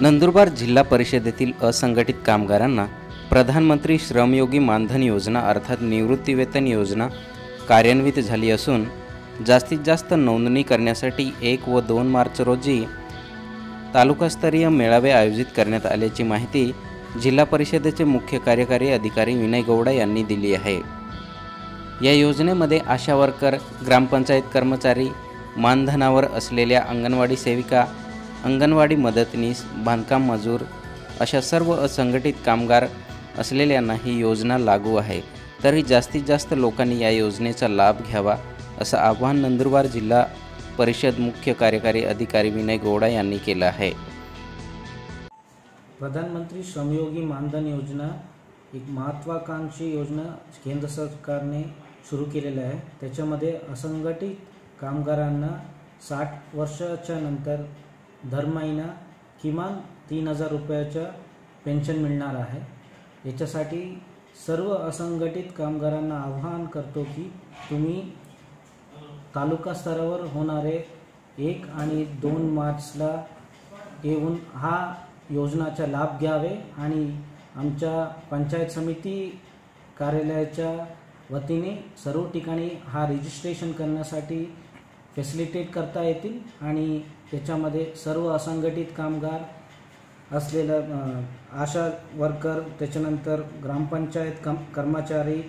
नंदुरबार जिल्हा परिषदेतील असंघटित कामगारांना प्रधानमंत्री श्रमयोगी मानधन योजना अर्थात निवृत्तीवेतन योजना कार्यान्वित झाली असून जास्तीत जास्त नोंदणी करण्यासाठी एक व दोन मार्च रोजी तालुकास्तरीय मेळावे आयोजित करण्यात आल्याची माहिती जिल्हा परिषदेचे मुख्य कार्यकारी अधिकारी विनय गौडा यांनी दिली आहे. या योजनेमध्ये आशा वर्कर ग्रामपंचायत कर्मचारी मानधनावर असलेल्या अंगणवाडी सेविका अंगणवाडी मदतनीस बांधकाम मजूर अशा सर्व असंघटित कामगार असलेल्यांना ही योजना लागू आहे. तरी जास्तीत जास्त लोकांनी या योजनेचा लाभ घ्यावा असं आव्हान नंदुरबार जिल्हा परिषद मुख्य कार्यकारी अधिकारी विनय गौडा यांनी केलं आहे. प्रधानमंत्री श्रमयोगी मानधन योजना एक महत्त्वाकांक्षी योजना केंद्र सरकारने सुरू केलेलं आहे. त्याच्यामध्ये असंघटित कामगारांना साठ वर्षाच्या नंतर दर महिना किमान तीन हजार रुपयाचं पेन्शन मिळणार आहे. याच्यासाठी सर्व असंघटित कामगारांना आवाहन करतो की तुम्ही तालुका स्तरावर होणारे एक आणि दोन मार्चला येऊन हा योजनाचा लाभ घ्यावे आणि आमच्या पंचायत समिती कार्यालयाच्या वतीने सर्व ठिकाणी हा रजिस्ट्रेशन करण्यासाठी फॅसिलिटेट करता येतील आणि त्याच्यामध्ये सर्व असंघटित कामगार असलेलं आशा वर्कर त्याच्यानंतर ग्रामपंचायत कम कर्मचारी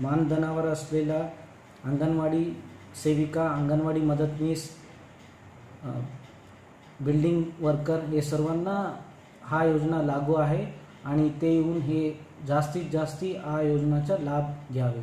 मानधनावर असलेला अंगणवाडी सेविका अंगणवाडी मदतनीस बिल्डिंग वर्कर हे सर्वांना हा योजना लागू आहे आणि ते येऊन हे जास्तीत जास्ती हा योजनाचा लाभ घ्यावे.